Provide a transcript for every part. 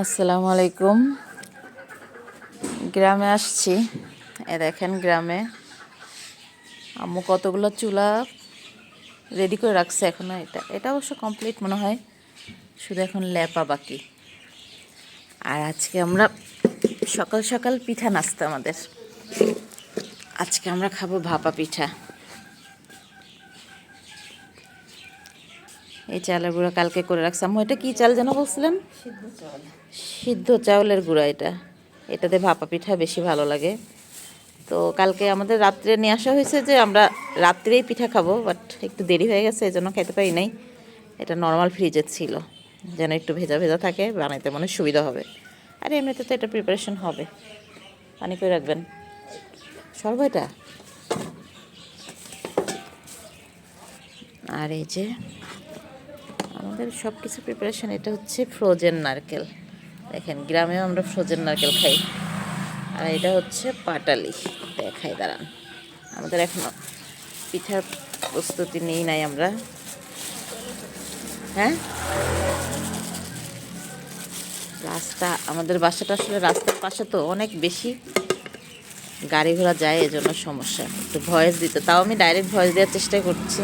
আসসালামু আলাইকুম। গ্রামে আসছি। এ দেখেন গ্রামে। আম্মু কতগুলো চুলা রেডি করে রাখছে এখনও এটা। এটা অবশ্য কমপ্লিট মনে হয়। শুধু এখন ল্যাপা বাকি। আর আজকে আমরা সকাল সকাল পিঠা নাস্তা আমাদের। আজকে আমরা খাব ভাপা পিঠা। এই চালের গুঁড়া কালকে করে রাখছি। আম্মু এটা কি চাল যেন বলছিলেন? সিদ্ধ চাউলের গুঁড়া এটা। এটাতে ভাপা পিঠা বেশি ভালো লাগে। তো কালকে আমাদের রাত্রে নিয়ে আসা হয়েছে যে আমরা রাত্রেই পিঠা খাব বাট একটু দেরি হয়ে গেছে এই জন্য খেতে পারি নাই। এটা নর্মাল ফ্রিজে ছিল। যেন একটু ভেজা ভেজা থাকে বানাইতে মনে সুবিধা হবে। আর এমনিতে তো এটা প্রিপারেশন হবে। পানি করে রাখবেন। সর্ব এটা? আর এই যে আমাদের সব কিছু প্রিপারেশন এটা হচ্ছে ফ্রোজেন নারকেল। দেখেন, গ্রামেও আমরা ফ্রোজেন নারকেল খাই। আর এটা হচ্ছে পাটালি। দেখাই, দাঁড়ান। আমাদের এখনও পিঠার প্রস্তুতি নেই, নাই আমরা। হ্যাঁ? রাস্তা, আমাদের বাসাটা আসলে রাস্তার পাশে তো অনেক বেশি গাড়ি ঘোড়া যায়, এজন্য সমস্যা। একটু ভয়েস দিতে তাও আমি ডাইরেক্ট ভয়েস দেওয়ার চেষ্টা করছি।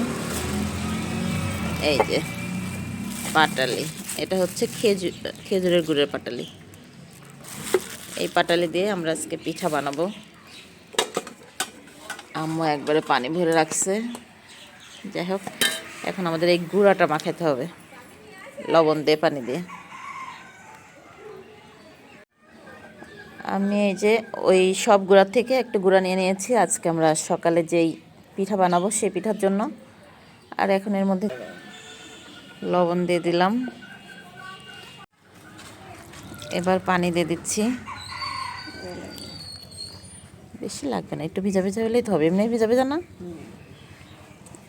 এই যে। পাটালি। এটা হচ্ছে খেজুর খেজুরের গুড়ের পাটালি। এই পাটালি দিয়ে আমরা আজকে পিঠা বানাবো। আম্মু একবারে পানি ভরে রাখছে। যাই হোক, এখন আমাদের এই গুঁড়াটা মাখাতে হবে। লবণ দিয়ে, পানি দিয়ে। আমি এই যে ওই সব গুঁড়ার থেকে একটা গুঁড়া নিয়ে নিয়েছি। আজকে আমরা সকালে যেই পিঠা বানাবো সেই পিঠার জন্য। আর এখন এর মধ্যে লবণ দিয়ে দিলাম। এবার পানি দিয়ে দিচ্ছি। বেশি লাগবে না একটু ভিজা ভিজা হলেই তো হবে এমনি ভিজা ভিজা না?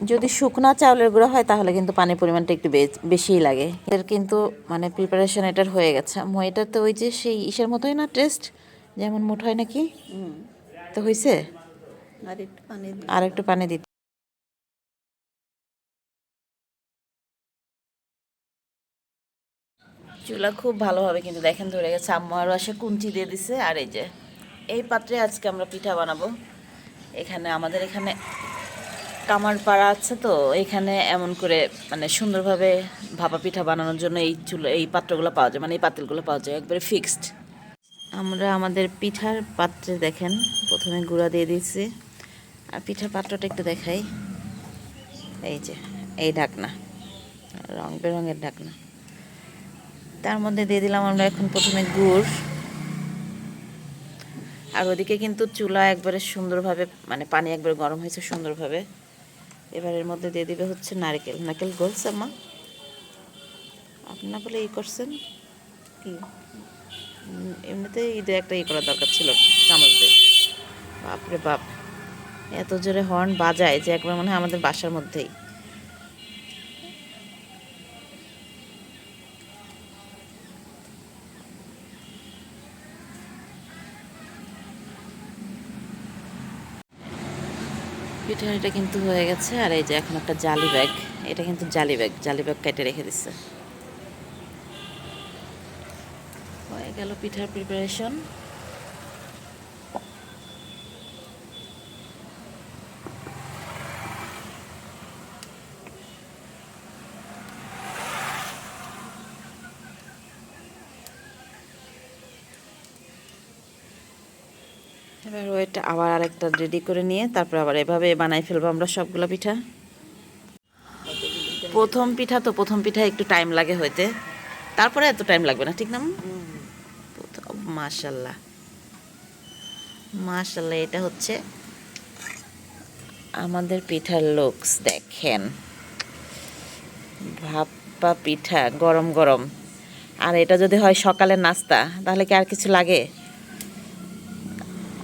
যদি শুকনা চাউলের গুঁড়ো হয় তাহলে কিন্তু পানির পরিমাণটা একটু বেশিই লাগে। এর কিন্তু মানে প্রিপারেশন এটার হয়ে গেছে। মই এটা তো ওই যে সেই ইসের মতোই না টেস্ট যেমন মুঠ হয় নাকি? তো হয়েছে আর একটু পানি দিই। আর একটু পানি দিতে চুলা খুব ভালোভাবে কিন্তু দেখেন ধরে গেছে, আম্মু আরও আসে কুঞ্চি দিয়ে দিছে। আর এই যে, এই পাত্রে আজকে আমরা পিঠা বানাবো। এখানে আমাদের এখানে কামার পাড়া আছে তো, এখানে এমন করে মানে সুন্দরভাবে ভাপা পিঠা বানানোর জন্য এই চুলো, এই পাত্রগুলো পাওয়া যায় মানে এই পাতিলগুলো পাওয়া যায়, একবারে ফিক্সড আমরা আমাদের পিঠার পাত্রে দেখেন, প্রথমে গুঁড়া দিয়ে দিয়েছি। আর পিঠার পাত্রটা একটু দেখাই। এই যে, এই ঢাকনা, রং বেরঙের ঢাকনা। তার মধ্যে দিয়ে দিলাম আমরা এখন প্রথমে গুড়। আর ওদিকে কিন্তু চুলা একবারে সুন্দরভাবে মানে পানি একবারে গরম হয়েছে সুন্দরভাবে। এবার এর মধ্যে দিয়ে দিবে হচ্ছে নারকেল। নারকেল গলছে, মা। আপনি না বলে ই করছেন? কি? এমনিতে ঈদে একটা ই করা দরকার ছিল, চামচ দিয়ে। বাপরে বাপ। এত জোরে হর্ন বাজায় যে একবার মনে হয় আমাদের বাসার মধ্যেই। পিঠার এটা কিন্তু হয়ে গেছে, আর এই যে এখন একটা জালি ব্যাগ। এটা কিন্তু জালি ব্যাগ জালি ব্যাগ কেটে রেখে দিচ্ছে হয়ে গেল পিঠার প্রিপারেশন এবার ওইটা আবার আরেকটা রেডি করে নিয়ে তারপর আবার এভাবে বানাই ফেলব আমরা সবগুলো পিঠা। প্রথম পিঠা তো প্রথম পিঠা একটু টাইম লাগে হইতে। তারপরে এত টাইম লাগবে না, ঠিক না মাশাল্লাহ মাশাল্লাহ এটা হচ্ছে আমাদের পিঠার লুকস দেখেন। ভাপা পিঠা, গরম গরম। আর এটা যদি হয় সকালের নাস্তা, তাহলে কি আর কিছু লাগে?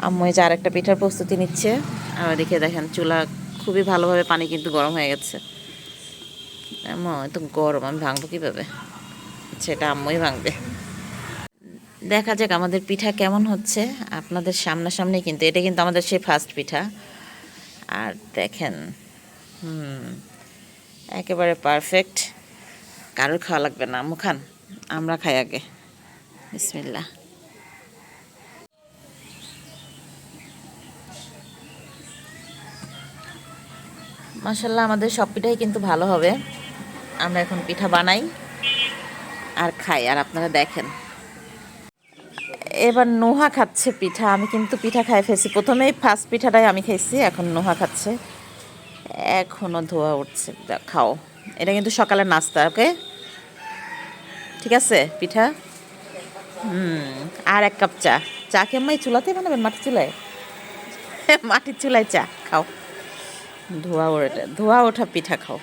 আম্মু যে আরেকটা পিঠার প্রস্তুতি নিচ্ছে। আর দেখে দেখেন চুলা খুবই ভালোভাবে পানি কিন্তু গরম হয়ে গেছে। আম্মু এত গরম, আমি ভাঙবো কীভাবে? সেটা আম্মুই ভাঙবে। দেখা যাক আমাদের পিঠা কেমন হচ্ছে। আপনাদের সামনাসামনি কিন্তু, এটা কিন্তু আমাদের সেই ফার্স্ট পিঠা। আর দেখেন, হুম, একেবারে পারফেক্ট কারোর খাওয়া লাগবে না। আম্মু খান, আমরা খাই আগে। বিসমিল্লা মাসাল্লাহ আমাদের সব পিঠাই কিন্তু ভালো হবে। আমরা এখন পিঠা বানাই আর খাই, আর আপনারা দেখেন। এবার নোহা খাচ্ছে পিঠা, আমি কিন্তু পিঠা খাই ফেলছি। প্রথমেই ফার্স্ট পিঠাটাই আমি খাইছি, এখন নোহা খাচ্ছে। এখনও ধোয়া উঠছে খাও। এটা কিন্তু সকালের নাস্তা, ওকে? ঠিক আছে, পিঠা? হুম, আর এক কাপ চা। চা কেমন চুলাতে বানাবেন, মাটির চুলায়? মাটির চুলায় চা, খাও। ধোয়া ওঠা ধোয়া ওঠা পিঠা খাও।